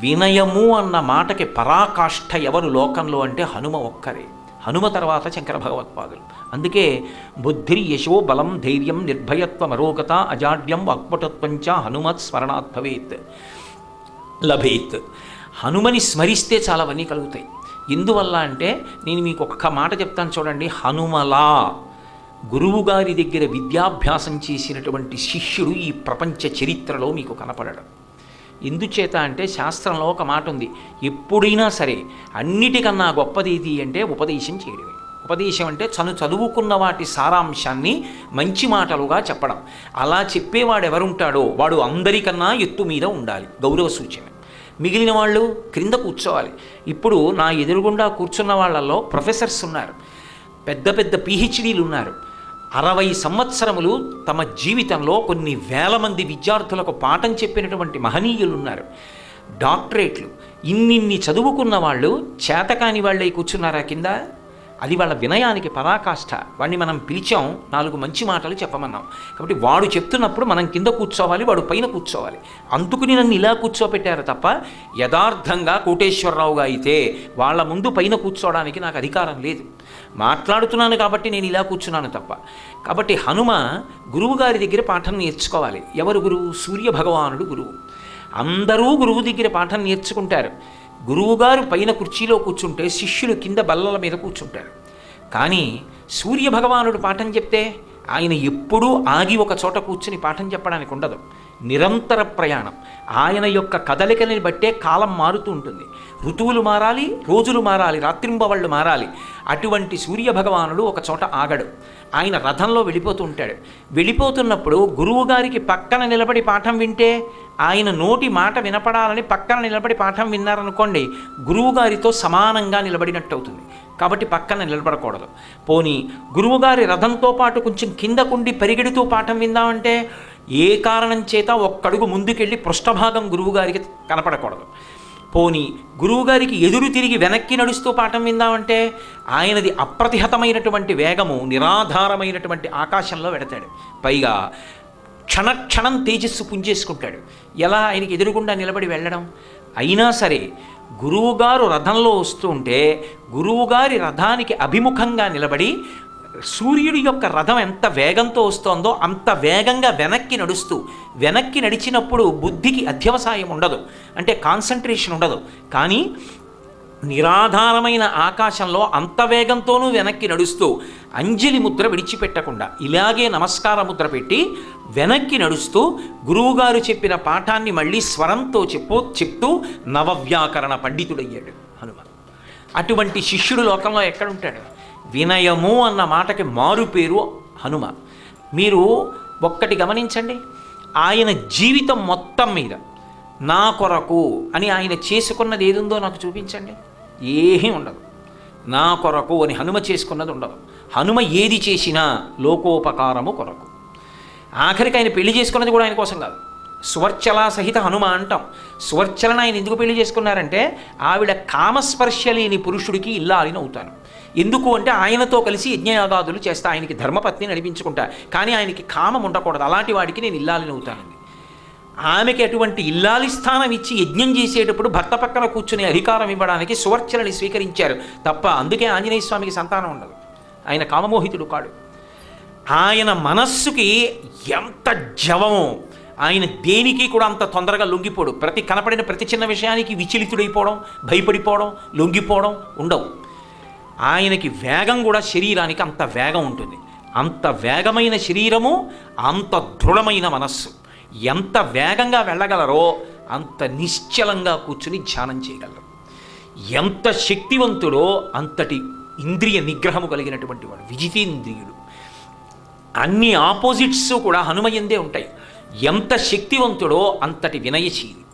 వినయము అన్న మాటకి పరాకాష్ఠ ఎవరు లోకంలో అంటే హనుమ ఒక్కరే. హనుమ తర్వాత శంకర భగవత్పాదులు. అందుకే బుద్ధి యశో బలం ధైర్యం నిర్భయత్వం అరోగత అజాడ్యం వాక్పటత్వంచ హనుమత్ స్మరణాత్ భవేత్. లభేత్. హనుమని స్మరిస్తే చాలా అవన్నీ కలుగుతాయి. ఎందువల్ల అంటే నేను మీకు ఒక్క మాట చెప్తాను చూడండి. హనుమలా గురువుగారి దగ్గర విద్యాభ్యాసం చేసినటువంటి శిష్యుడు ఈ ప్రపంచ చరిత్రలో మీకు కనపడడం. ఎందుచేత అంటే శాస్త్రంలో ఒక మాట ఉంది ఎప్పుడైనా సరే అన్నిటికన్నా గొప్పది ఏది అంటే ఉపదేశం చేయడమే. ఉపదేశం అంటే తను చదువుకున్న వాటి సారాంశాన్ని మంచి మాటలుగా చెప్పడం. అలా చెప్పేవాడు ఎవరుంటాడో వాడు అందరికన్నా ఎత్తు మీద ఉండాలి గౌరవ సూచన. మిగిలిన వాళ్ళు క్రింద కూర్చోవాలి. ఇప్పుడు నా ఎదురుగుండా కూర్చున్న వాళ్ళల్లో ప్రొఫెసర్స్ ఉన్నారు. పెద్ద పెద్ద పిహెచ్డీలు ఉన్నారు అరవై సంవత్సరములు తమ జీవితంలో కొన్ని వేల మంది విద్యార్థులకు పాఠం చెప్పినటువంటి మహనీయులున్నారు. డాక్టరేట్లు ఇన్నిన్ని చదువుకున్న వాళ్ళు చేతకాని వాళ్ళై కూర్చున్నారా కింద? అది వాళ్ళ వినయానికి పరాకాష్ఠ వాడిని మనం పిలిచాం నాలుగు మంచి మాటలు చెప్పమన్నాం. కాబట్టి వాడు చెప్తున్నప్పుడు మనం కింద కూర్చోవాలి వాడు పైన కూర్చోవాలి. అందుకుని నన్ను ఇలా కూర్చోపెట్టారు తప్ప యథార్థంగా కోటేశ్వరరావుగా అయితే వాళ్ళ ముందు పైన కూర్చోవడానికి నాకు అధికారం లేదు. మాట్లాడుతున్నాను కాబట్టి నేను ఇలా కూర్చున్నాను తప్ప. కాబట్టి హనుమ గురువుగారి దగ్గర పాఠం నేర్చుకోవాలి. ఎవరు గురువు? సూర్య భగవానుడు గురువు. అందరూ గురువు దగ్గర పాఠం నేర్చుకుంటారు. గురువుగారు పైన కుర్చీలో కూర్చుంటే శిష్యులు కింద బల్లల మీద కూర్చుంటారు. కానీ సూర్య భగవానుడు పాఠం చెప్తే ఆయన ఎప్పుడూ ఆగి ఒక చోట కూర్చుని పాఠం చెప్పడానికి ఉండదు. నిరంతర ప్రయాణం. ఆయన యొక్క కదలికని బట్టే కాలం మారుతూ ఉంటుంది. ఋతువులు మారాలి రోజులు మారాలి రాత్రింబవళ్ళు మారాలి. అటువంటి సూర్య భగవానుడు ఒక చోట ఆగడు. ఆయన రథంలో వెళ్ళిపోతూ ఉంటాడు. వెళ్ళిపోతున్నప్పుడు గురువుగారికి పక్కన నిలబడి పాఠం వింటే ఆయన నోటి మాట వినపడాలని పక్కన నిలబడి పాఠం విన్నారనుకోండి గురువుగారితో సమానంగా నిలబడినట్టు అవుతుంది కాబట్టి పక్కన నిలబడకూడదు. పోనీ గురువుగారి రథంతో పాటు కొంచెం కిందకుండి పరిగెడుతూ పాఠం విందామంటే ఏ కారణం చేత ఒక్కడుగు ముందుకెళ్ళి పృష్ఠభాగం గురువుగారికి కనపడకూడదు. పోని గురువుగారికి ఎదురు తిరిగి వెనక్కి నడుస్తూ పాఠం విందామంటే ఆయనది అప్రతిహతమైనటువంటి వేగము నిరాధారమైనటువంటి ఆకాశంలో వెడతాడు. పైగా క్షణక్షణం తేజస్సు పుంజేసుకుంటాడు. ఎలా ఆయనకి ఎదురుగుండా నిలబడి వెళ్ళడం? అయినా సరే గురువుగారు రథంలో వస్తుంటే గురువుగారి రథానికి అభిముఖంగా నిలబడి సూర్యుడి యొక్క రథం ఎంత వేగంతో వస్తోందో అంత వేగంగా వెనక్కి నడుస్తూ వెనక్కి నడిచినప్పుడు బుద్ధికి అధ్యవసాయం ఉండదు. అంటే కాన్సన్ట్రేషన్ ఉండదు. కానీ నిరాధారమైన ఆకాశంలో అంత వేగంతోనూ వెనక్కి నడుస్తూ అంజలి ముద్ర విడిచిపెట్టకుండా ఇలాగే నమస్కార ముద్ర పెట్టి వెనక్కి నడుస్తూ గురువుగారు చెప్పిన పాఠాన్ని మళ్ళీ స్వరంతో చెప్పు చెప్తూ నవవ్యాకరణ పండితుడయ్యాడు హనుమ అటువంటి శిష్యుడు లోకంలో ఎక్కడుంటాడు? వినయము అన్న మాటకి మారు పేరు హనుమ మీరు ఒక్కటి గమనించండి. ఆయన జీవితం మొత్తం మీద నా కొరకు అని ఆయన చేసుకున్నది ఏదుందో నాకు చూపించండి. ఏమీ ఉండదు. నా కొరకు అని హనుమ చేసుకున్నది ఉండదు. హనుమ ఏది చేసినా లోకోపకారము కొరకు. ఆఖరికి ఆయన పెళ్ళి చేసుకున్నది కూడా ఆయన కోసం కాదు. స్వర్చల సహిత హనుమ అంటాం. స్వర్చలను ఆయన ఎందుకు పెళ్ళి చేసుకున్నారంటే ఆవిడ కామస్పర్శ లేని పురుషుడికి ఇల్లాలిని అవుతాను ఎందుకు అంటే ఆయనతో కలిసి యజ్ఞయాగాదులు చేస్తా ఆయనకి ధర్మపత్ని నడిపించుకుంటా. కానీ ఆయనకి కామం ఉండకూడదు. అలాంటి వాడికి నేను ఇల్లాలిని అవుతానండి ఆమెకి అటువంటి ఇల్లాలి స్థానం ఇచ్చి యజ్ఞం చేసేటప్పుడు భర్త పక్కన కూర్చునే అధికారం ఇవ్వడానికి సువర్చనని స్వీకరించారు తప్ప అందుకే ఆంజనేయ స్వామికి సంతానం ఉండదు. ఆయన కామమోహితుడు కాడు. ఆయన మనస్సుకి ఎంత జవమో ఆయన దేనికి కూడా అంత తొందరగా లొంగిపోడు. ప్రతి కనపడిన ప్రతి చిన్న విషయానికి విచలితుడైపోవడం భయపడిపోవడం లొంగిపోవడం ఉండవు. ఆయనకి వేగం కూడా శరీరానికి అంత వేగం ఉంటుంది. అంత వేగమైన శరీరము అంత దృఢమైన మనస్సు. ఎంత వేగంగా వెళ్ళగలరో అంత నిశ్చలంగా కూర్చుని ధ్యానం చేయగలరు. ఎంత శక్తివంతుడో అంతటి ఇంద్రియ నిగ్రహము కలిగినటువంటి వాడు విజితేంద్రియుడు. అన్ని ఆపోజిట్స్ కూడా హనుమయందే ఉంటాయి. ఎంత శక్తివంతుడో అంతటి వినయశీలి.